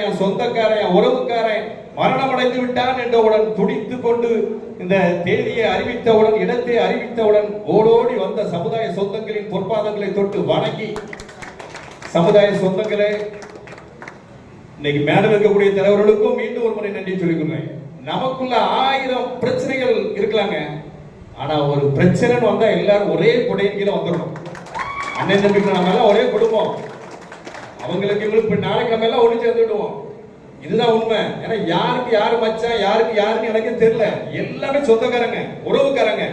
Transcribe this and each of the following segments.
என் சொந்தக்காரன் என் உறவுக்காரன் மரணமடைந்து விட்டான் என்றவுடன் துடித்து கொண்டு இந்த தேதியை அறிவித்தவுடன் இடத்தை அறிவித்தவுடன் ஓடோடி வந்த சமுதாய சொந்தங்களின் பொற்பாதங்களை தொட்டு வணங்கி சமுதாய சொந்தங்களே இன்னைக்கு மேடம் இருக்கக்கூடிய தலைவர்களுக்கும் மீண்டும் ஒரு முறை நன்றி சொல்லிக்கிறேன் நமக்குள்ள ஆயிரம் பிரச்சனைகள் இருக்கலாங்க. ஆனா ஒரு பிரச்சனைன்னு வந்தா எல்லாரும் ஒரே குடையின் கீழே வந்துடணும். அண்ணன் தம்பிக்கு நம்ம எல்லாம் ஒரே குடும்பம். அவங்களுக்கு இவங்களுக்கு இப்போ நாளைக்கு நம்ம எல்லாம் ஒன்று சேர்ந்துடுவோம் இதுதான் உண்மை. ஏன்னா யாருக்கு யாரு மச்சான் யாருக்கு யாருன்னு எனக்கு தெரியல. எல்லாமே சொந்தக்காரங்க உறவுக்காரங்க.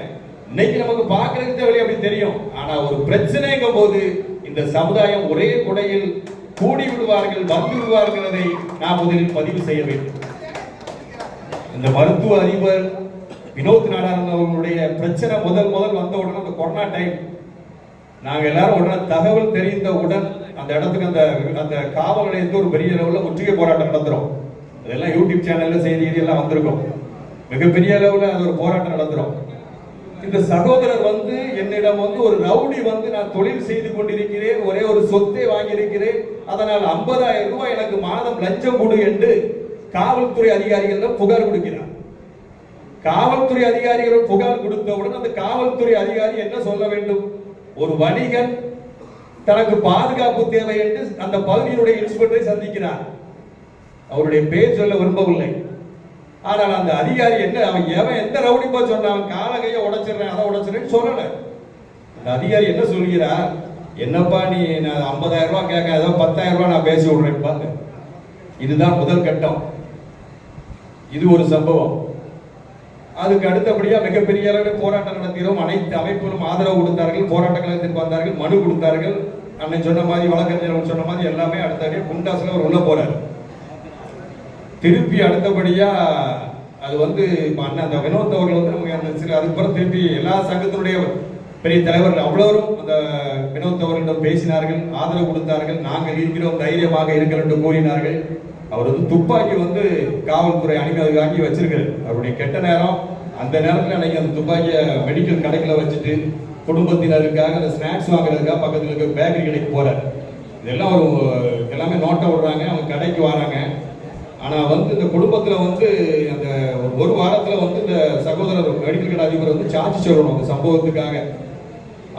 இன்னைக்கு நமக்கு பார்க்கறதுக்கு தேவையில்லை அப்படி தெரியும். ஆனா ஒரு பிரச்சனைங்கும் போது இந்த சமுதாயம் ஒரே குடையில் கூடி விடுவார்கள் வந்து விடுவார்களதை நாம் முதலில் பதிவு செய்ய வேண்டும். இந்த மருத்துவ அதிபர் வினோத் நாடார் அவர்களுடைய பிரச்சனை முதல் முதல் வந்த உடனே அந்த கொரோனா டைம் நாங்க எல்லாரும் உடனே தகவல் தெரிந்த உடன் அந்த இடத்துக்கு அந்த அந்த காவல் நிலையத்து ஒரு பெரிய அளவில் முற்றுகை போராட்டம் நடத்துறோம். அதெல்லாம் யூடியூப் சேனல்ல செய்தி எல்லாம் வந்திருக்கும். மிகப்பெரிய அளவில் அது ஒரு போராட்டம் நடத்துறோம். இந்த சகோதரர் வந்து என்னிடம் வந்து ஒரு ரவுடி வந்து நான் தொழில் செய்து கொண்டிருக்கிறேன் ஒரே ஒரு சொத்தை வாங்கியிருக்கிறேன் அதனால் 50000 ரூபாய் எனக்கு மாதம் லஞ்சம் கொடு என்று காவல்துறை அதிகாரிகளிடம் புகார் கொடுக்கிறார். காவல்துறை அதிகாரிகள் புகார் கொடுத்தவுடன் அந்த காவல்துறை அதிகாரி என்ன சொல்ல வேண்டும்? ஒரு வணிகன் தனக்கு பாதுகாப்பு தேவை என்று அந்த பகுதியினுடைய இன்ஸ்பெக்டரை சந்திக்கிறார். அவருடைய பேர் சொல்ல விரும்பவில்லை. ஆனால் அந்த அதிகாரி என்ன அவன் எவன் எந்த ரவுடிப்பா சொன்னான் அவன் கால கையை உடைச்சிடுறேன் அதை உடைச்சிடுறேன்னு சொல்லல. அந்த அதிகாரி என்ன சொல்கிறார்? என்னப்பா நீ நான் 50000 ரூபாய் கேட்க ஏதோ 10000 ரூபாய் நான் பேசி விடுறேன் பாருங்க. இதுதான் முதல் கட்டம். இது ஒரு சம்பவம். அதுக்கு அடுத்தபடியாக மிகப்பெரிய அளவில் போராட்டம் நடத்தினோம் அனைத்து அமைப்புகளும் ஆதரவு கொடுத்தார்கள் போராட்ட கழகத்திற்கு வந்தார்கள் மனு கொடுத்தார்கள். அண்ணன் சொன்ன மாதிரி வழக்கறிஞர் சொன்ன மாதிரி எல்லாமே அடுத்தபடியாக குண்டாசில் அவர் உள்ள போகிறார் திருப்பி அடுத்தபடியாக அது வந்து இப்போ அண்ணன் அந்த வினோத் அவர்கள் வந்து நமக்கு அந்த சில அதுக்கப்புறம் திருப்பி எல்லா சங்கத்தினுடைய பெரிய தலைவர்கள் அவ்வளோரும் அந்த வினோத் அவர்களிடம் பேசினார்கள் ஆதரவு கொடுத்தார்கள். நாங்கள் இருக்கிறோம் தைரியமாக இருக்கிறோம் என்று கூறினார்கள். அவர் வந்து துப்பாக்கி வந்து காவல்துறை அனுமதி வாங்கி வச்சிருக்காரு அவருடைய கெட்ட நேரம் அந்த நேரத்தில் எனக்கு அந்த துப்பாக்கியை மெடிக்கல் கடைக்கில் வச்சுட்டு குடும்பத்தினருக்காக அந்த ஸ்நாக்ஸ் வாங்குறதுக்காக பக்கத்தில் இருக்க பேக்கரி கடைக்கு போறாரு. இதெல்லாம் ஒரு எல்லாமே நோட்டை விடுறாங்க அவங்க கடைக்கு வராங்க. ஆனால் வந்து இந்த குடும்பத்தில் வந்து அந்த ஒரு வாரத்தில் வந்து இந்த சகோதரர் மெடிக்கல் கடை அதிபர் வந்து சார்ஜ் சொல்லணும் அந்த சம்பவத்துக்காக.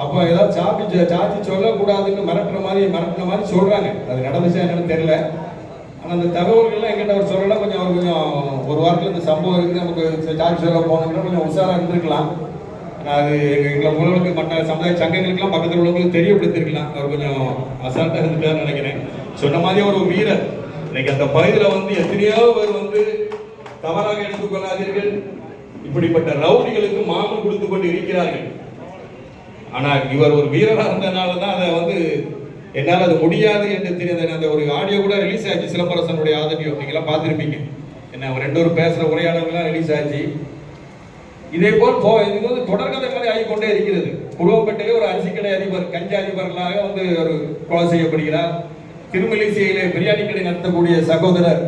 அப்போ ஏதாவது சார்ஜ் சார்ஜ் சொல்லக்கூடாதுன்னு மிரட்டுற மாதிரி மிரட்டுற மாதிரி சொல்கிறாங்க அது நடந்துச்சா என்னன்னு தெரியல. ஆனால் அந்த தகவல்கள்லாம் எங்கிட்ட அவர் சொல்லலாம் கொஞ்சம் அவர் கொஞ்சம் ஒரு வாரத்தில் இந்த சம்பவம் இருக்கு. நமக்கு சாட்சி சொல்ல போனோம்னா கொஞ்சம் உஷாராக இருந்திருக்கலாம். அது எங்கள் எங்களை மூலவர்களுக்கு மற்ற சமுதாய சங்கங்களுக்கெல்லாம் பக்கத்தில் உள்ளவங்களுக்கு தெரியப்படுத்திருக்கலாம். அவர் கொஞ்சம் அசால்ட்டாக இருந்துட்டாருன்னு நினைக்கிறேன். சொன்ன மாதிரி ஒரு வீரர். இன்னைக்கு அந்த பகுதியில் வந்து எத்தனையோ பேர் வந்து தவறாக எடுத்துக்கொள்ளாதீர்கள். இப்படிப்பட்ட ரவுடிகளுக்கு மாமன் கொடுத்து கொண்டு இருக்கிறார்கள். ஆனால் இவர் ஒரு வீரராக இருந்தனால தான் அதை வந்து என்னால் அது முடியாது என்று தெரியாத அந்த ஒரு ஆடியோ கூட ரிலீஸ் ஆச்சு. சிலம்பரசனுடைய ஆதடியோ நீங்களாம் பார்த்துருப்பீங்க. என்ன அவர் ரெண்டு ஒரு பேசுகிற உரையாடல்கள்லாம் ரிலீஸ் ஆச்சு. இதே போல் போ இது வந்து தொடர்கதை மாதிரி ஆகிக்கொண்டே இருக்கிறது. குருவப்பேட்டையிலே ஒரு அரிசி கடை அதிபர் கஞ்சி அதிபர்களாக வந்து ஒரு கொலை செய்யப்படுகிறார். திருமலிசையிலே பிரியாணி கடை நடத்தக்கூடிய சகோதரர்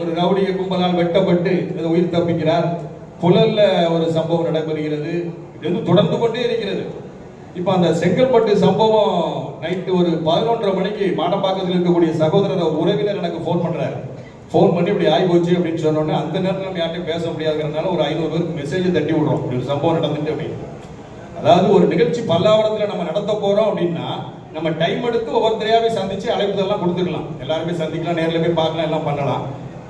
ஒரு ரவுடிய கும்பலால் வெட்டப்பட்டு அது உயிர் தப்பிக்கிறார். புலல்ல ஒரு சம்பவம் நடைபெறுகிறது இது வந்து தொடர்ந்து கொண்டே இருக்கிறது. இப்போ அந்த செங்கல்பட்டு சம்பவம் நைட்டு ஒரு பதினொன்றரை மணிக்கு மாடப்பாக்கத்தில் இருக்கக்கூடிய சகோதரர் உறவினர் எனக்கு ஃபோன் பண்ணுறாரு ஃபோன் பண்ணி இப்படி ஆகி போச்சு அப்படின்னு சொன்னோடனே அந்த நேரத்தில் நம்ம யார்ட்டையும் பேச முடியாதுங்கிறதுனால ஒரு ஐநூறு பேருக்கு மெசேஜ் தட்டி விடுறோம். இப்படி ஒரு சம்பவம் நடந்துட்டு அப்படின்னு அதாவது ஒரு நிகழ்ச்சி பல்லாவரத்தில் நம்ம நடத்த போகிறோம் அப்படின்னா நம்ம டைம் எடுத்து ஒவ்வொருத்தரையாகவே சந்திச்சு அழைப்புதெல்லாம் கொடுத்துக்கலாம் எல்லாருமே சந்திக்கலாம் நேரில் போய் பார்க்கலாம் எல்லாம் பண்ணலாம்.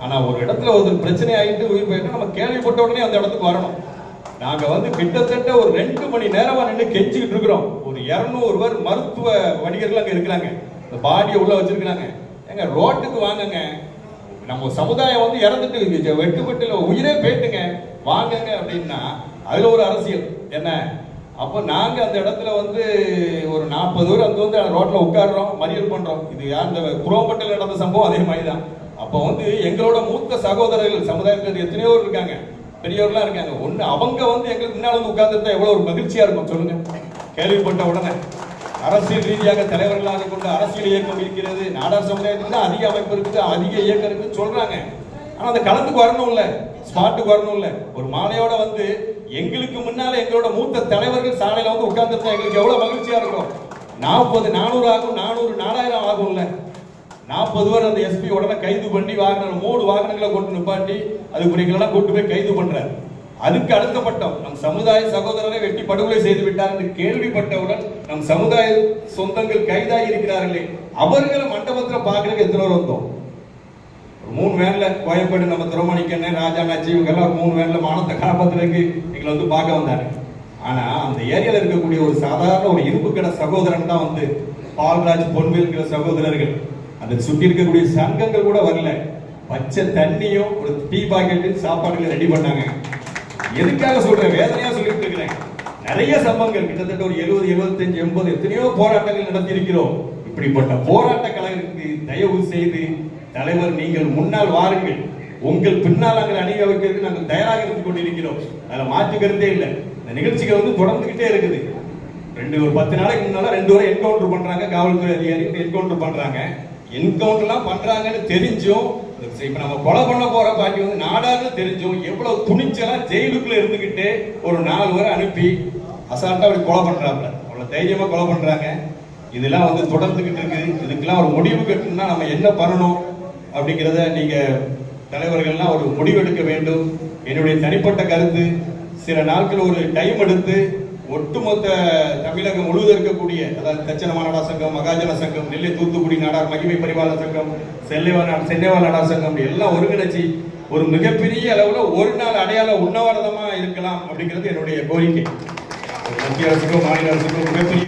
ஆனால் ஒரு இடத்துல ஒரு பிரச்சனை ஆகிட்டு உயிர் போயிட்டு நம்ம கேள்விப்பட்ட உடனே அந்த இடத்துக்கு வரணும். நாங்க வந்து கிட்டத்தட்ட ஒரு ரெண்டு மணி நேரமா நின்று கெஞ்சிக்கிட்டு இருக்கிறோம். ஒரு இருநூறு பேர் மருத்துவ வணிகர்கள் அங்க இருக்கிறாங்க. இந்த பாடியை உள்ள வச்சிருக்கிறாங்க. எங்க ரோட்டுக்கு வாங்கங்க. நம்ம சமுதாயம் வந்து இறந்துட்டு வெட்டுப்பட்டுல உயிரே போயிட்டுங்க. வாங்குங்க அப்படின்னா அதுல ஒரு அரசியல். என்ன? அப்போ நாங்க அந்த இடத்துல வந்து ஒரு நாற்பது பேர் அங்கே வந்து ரோட்ல உட்கார்றோம் மறியல் பண்றோம். இது யார் குரோம்பட்டில் நடந்த சம்பவம்? அதே மாதிரி தான் அப்போ வந்து எங்களோட மூத்த சகோதரர்கள் சமுதாயத்தில் எத்தனையோ இருக்காங்க. பெரியவர்களாம் இருக்காங்க. ஒண்ணு அவங்க வந்து எங்களுக்கு முன்னால வந்து உட்கார்ந்துருந்தா எவ்வளவு ஒரு மகிழ்ச்சியா இருக்கும் சொல்லுங்க. கேள்விப்பட்ட உடனே அரசியல் ரீதியாக தலைவர்களாக கொண்டு அரசியல் இயக்கம் இருக்கிறது. நாடார் சமுதாயத்துக்கு தான் அதிக அமைப்பு இருக்குது அதிக இயக்கம் இருக்குன்னு சொல்றாங்க. ஆனா அந்த களத்துக்கு வரணும் இல்ல ஸ்பாட்டுக்கு வரணும் இல்ல. ஒரு மாலையோட வந்து எங்களுக்கு முன்னால எங்களோட மூத்த தலைவர்கள் சாலையில வந்து உட்கார்ந்துருந்தா எங்களுக்கு எவ்வளவு மகிழ்ச்சியா இருக்கும். நாற்பது நானூறு ஆகும் நானூறு நாலாயிரம் ஆகும்ல. நாற்பது பேர் அந்த எஸ்பி உடனே கைது பண்ணி வாகனம் மூணு வாகனங்களை கொண்டு நிப்பாட்டி அது அதுக்குரியங்களெல்லாம் கூட்டு போய் கைது பண்றாரு. அதுக்கு அடுத்த பட்டம் நம் சமுதாய சகோதரரை வெட்டி படுகொலை செய்து விட்டார் என்று கேள்விப்பட்டவுடன் நம் சமுதாய சொந்தங்கள் கைதாகி இருக்கிறார்களே அவர்களை மண்டபத்தில் பார்க்கறதுக்கு எத்தனை பேர் வந்தோம்? மூணு வேன்ல கோயம்பேடு நம்ம துரமணிக்கண்ணன் ராஜா இவங்கெல்லாம் மூணு வேன்ல மானத்தை காப்பாத்துறதுக்கு எங்களை வந்து பார்க்க வந்தாரு. ஆனா அந்த ஏரியால இருக்கக்கூடிய ஒரு சாதாரண ஒரு இரும்பு கடை சகோதரன் தான் வந்து பால்ராஜ் பொன்வேல்கிற சகோதரர்கள். அதை சுற்றி இருக்கக்கூடிய சங்கங்கள் கூட வரல. பச்சை தண்ணியும் ஒரு டீ பாக்கெட்டு சாப்பாடுகளை ரெடி பண்ணாங்க. எதுக்காக சொல்றேன்? வேதனையா சொல்லிட்டு இருக்கிறேன். நிறைய சம்பவங்கள். கிட்டத்தட்ட ஒரு எழுபது எழுபத்தஞ்சு எண்பது எத்தனையோ போராட்டங்கள் நடத்தி இருக்கிறோம் இப்படிப்பட்ட போராட்ட கலைஞருக்கு தயவு செய்து தலைவர் நீங்கள் முன்னால் வாருங்கள். உங்கள் பின்னால் நாங்கள் அணிய வைக்கிறதுக்கு நாங்கள் தயாராக இருந்து கொண்டிருக்கிறோம். அதில் மாற்று கருத்தே இல்லை. இந்த நிகழ்ச்சிகள் வந்து தொடர்ந்துகிட்டே இருக்குது. ரெண்டு ஒரு பத்து நாளைக்கு முன்னால ரெண்டு வரை என்கவுண்டர் பண்றாங்க. காவல்துறை அதிகாரி என்கவுண்டர் பண்றாங்க. என்கவுண்டர்லாம் பண்றாங்கன்னு தெரிஞ்சும் இப்ப நம்ம கொலை பண்ண போற பாட்டி வந்து நாடாருன்னு தெரிஞ்சும் எவ்வளவு துணிச்சலா ஜெயிலுக்குள்ள இருந்துகிட்டு ஒரு நாலு பேரை அனுப்பி அசால்ட்டா அப்படி கொலை பண்றாங்க அவ்வளவு தைரியமா கொலை பண்றாங்க. இதெல்லாம் வந்து தொடர்ந்துகிட்டு இருக்கு இதுக்கெல்லாம் ஒரு முடிவு கட்டணும்னா நம்ம என்ன பண்ணணும் அப்படிங்கிறத நீங்க தலைவர்கள்லாம் ஒரு முடிவெடுக்க வேண்டும். என்னுடைய தனிப்பட்ட கருத்து சில நாட்கள் ஒரு டைம் எடுத்து ஒட்டுமொத்த தமிழகம் முழுவதும் இருக்கக்கூடிய அதாவது தச்சன மாநாடா சங்கம் மகாஜன சங்கம் நெல்லை தூத்துக்குடி நாடார் மகிமை பரிவார சங்கம் செல்லைவா நாடு சென்னைவா நாடார் சங்கம் எல்லாம் ஒருங்கிணைச்சு ஒரு மிகப்பெரிய அளவுல ஒரு நாள் அடையாள உண்ணாவிரதமாக இருக்கலாம் அப்படிங்கிறது என்னுடைய கோரிக்கை. மத்திய அரசுக்கும் மாநில அரசுக்கும் மிகப்பெரிய